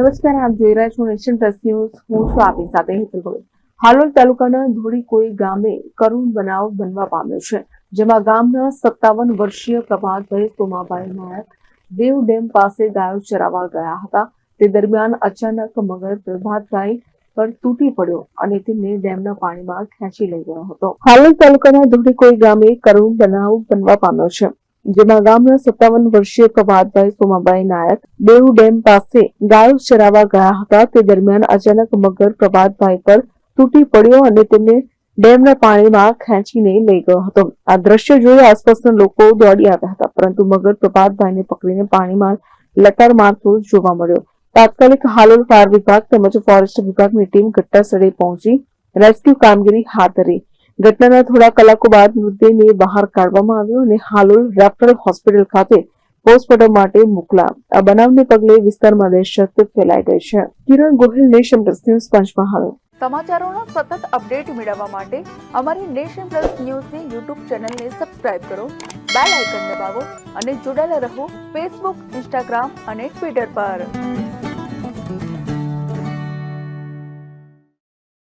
નમસ્કાર, આપ જોઈ રહ્યા છો નેશન પ્લસ ન્યૂઝ. હું છું આપની સાથે હેતલ ભગત. હાલોલ તાલુકાના ધોળીકોઈ ગામે કરુણ બનાવ બનવા પામ્યો છે, જેમાં ગામના સત્તાવન વર્ષીય પ્રભાતભાઈ સોમાભાઈ નાયક દેવ ડેમ પાસે ગાયો ચરાવવા ગયા હતા. તે દરમિયાન અચાનક મગર પ્રભાતભાઈ પર તૂટી પડ્યો અને તેમને ડેમના પાણીમાં ખેંચી લઈ ગયો હતો. હાલોલ તાલુકાના ધોળીકોઈ ગામે કરુણ બનાવ બનવા પામ્યો છે. જેમાં ગામના સત્તાવન વર્ષીય પ્રભાતભાઈ સોમાભાઈ નાયક દેવ ડેમ પાસે ગાયો ચરાવવા ગયા હતા. તે દરમિયાન અચાનક મગર પ્રભાતભાઈ પર તૂટી પડ્યો અને તેમને ડેમના પાણીમાં ખેંચીને લઈ ગયો હતો. આ દ્રશ્ય જોઈ આસપાસના લોકો દોડી આવ્યા હતા, પરંતુ મગર પ્રભાતભાઈને પકડીને પાણીમાં લટાર મારતો જોવા મળ્યો. તાત્કાલિક હાલોલ ફાયર વિભાગ તેમજ ફોરેસ્ટ વિભાગની ટીમ ઘટનાસ્થળે પહોંચી, રેસ્ક્યુ કામગીરી હાથ ધરી. ઘટનાના થોડા કલાકો બાદ મૃતદેહને બહાર કાઢવામાં આવ્યો અને હાલોલ રેફરલ હોસ્પિટલ ખાતે પોસ્ટમોર્ટમ માટે મોકલા આ બનાવને પગલે વિસ્તારમાં દહેશત ફેલાઈ ગઈ છે. Kiran Gohil, nation plus news, Panchmahal. સમાચારોનો સતત અપડેટ મેળવવા માટે અમારી નેશન પ્લસ ન્યૂઝની યુટ્યુબ ચેનલને સબસ્ક્રાઇબ કરો, બેલ આઇકન દબાવો અને જોડાયેલા રહો ફેસબુક, ઇન્સ્ટાગ્રામ અને ટ્વિટર પર.